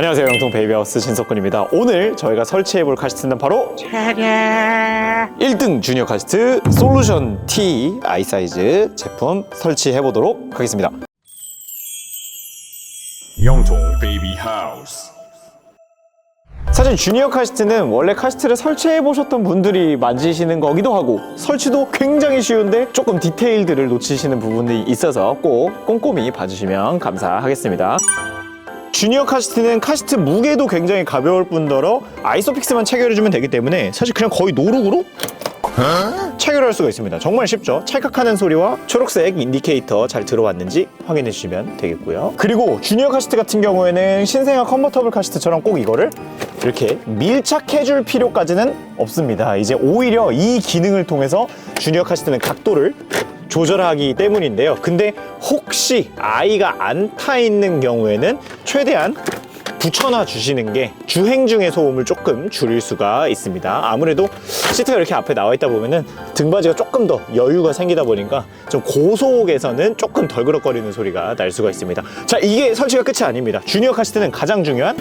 안녕하세요. 영통 베이비하우스 신석근입니다. 오늘 저희가 설치해볼 카시트는 바로 1등 주니어 카시트 솔루션 T 아이 사이즈 제품 설치해보도록 하겠습니다. 영통 베이비 하우스. 사실 주니어 카시트는 원래 카시트를 설치해 보셨던 분들이 만지시는 거기도 하고 설치도 굉장히 쉬운데 조금 디테일들을 놓치시는 부분이 있어서 꼭 꼼꼼히 봐주시면 감사하겠습니다. 주니어 카시트는 카시트 무게도 굉장히 가벼울 뿐더러 아이소픽스만 체결해주면 되기 때문에 사실 그냥 거의 노룩으로 체결할 수가 있습니다. 정말 쉽죠? 찰칵하는 소리와 초록색 인디케이터 잘 들어왔는지 확인해 주시면 되겠고요. 그리고 주니어 카시트 같은 경우에는 신생아 컨버터블 카시트처럼 꼭 이거를 이렇게 밀착해 줄 필요까지는 없습니다. 이제 오히려 이 기능을 통해서 주니어 카시트는 각도를 조절하기 때문인데요. 근데 혹시 아이가 안 타 있는 경우에는 최대한 붙여놔 주시는 게 주행 중의 소음을 조금 줄일 수가 있습니다. 아무래도 시트가 이렇게 앞에 나와 있다 보면은 등받이가 조금 더 여유가 생기다 보니까 좀 고속에서는 조금 덜 그럭거리는 소리가 날 수가 있습니다. 자, 이게 설치가 끝이 아닙니다. 주니어 카시트는 가장 중요한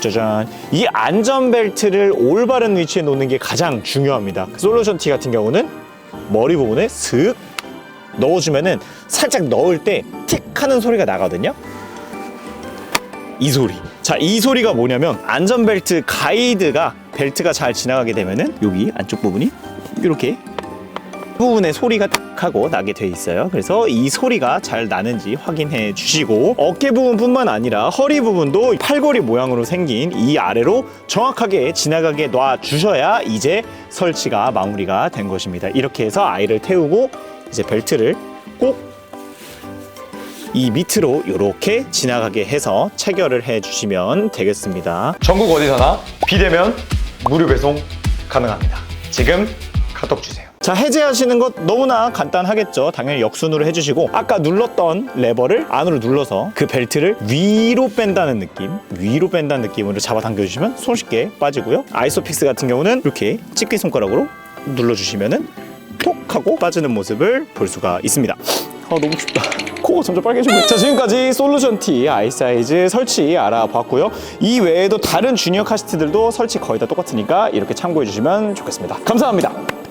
짜잔 이 안전벨트를 올바른 위치에 놓는 게 가장 중요합니다. 솔루션 T 같은 경우는 머리 부분에 슥 넣어주면은 살짝 넣을 때 틱 하는 소리가 나거든요. 이 소리. 자, 이 소리가 뭐냐면 안전벨트 가이드가 벨트가 잘 지나가게 되면은 여기 안쪽 부분이 이렇게 부분에 소리가 딱 하고 나게 돼 있어요. 그래서 이 소리가 잘 나는지 확인해 주시고 어깨 부분뿐만 아니라 허리 부분도 팔걸이 모양으로 생긴 이 아래로 정확하게 지나가게 놔 주셔야 이제 설치가 마무리가 된 것입니다. 이렇게 해서 아이를 태우고 이제 벨트를 꼭 이 밑으로 이렇게 지나가게 해서 체결을 해주시면 되겠습니다. 전국 어디서나 비대면 무료 배송 가능합니다. 지금 카톡 주세요. 자 해제하시는 것 너무나 간단하겠죠. 당연히 역순으로 해주시고 아까 눌렀던 레버를 안으로 눌러서 그 벨트를 위로 뺀다는 느낌, 위로 뺀다는 느낌으로 잡아 당겨 주시면 손쉽게 빠지고요. 아이소픽스 같은 경우는 이렇게 집게 손가락으로 눌러주시면은 톡 하고 빠지는 모습을 볼 수가 있습니다. 아 너무 춥다. 코가 점점 빨개지고 있- 자 지금까지 솔루션 T 아이 사이즈 설치 알아봤고요. 이 외에도 다른 주니어 카시트들도 설치 거의 다 똑같으니까 이렇게 참고해 주시면 좋겠습니다. 감사합니다.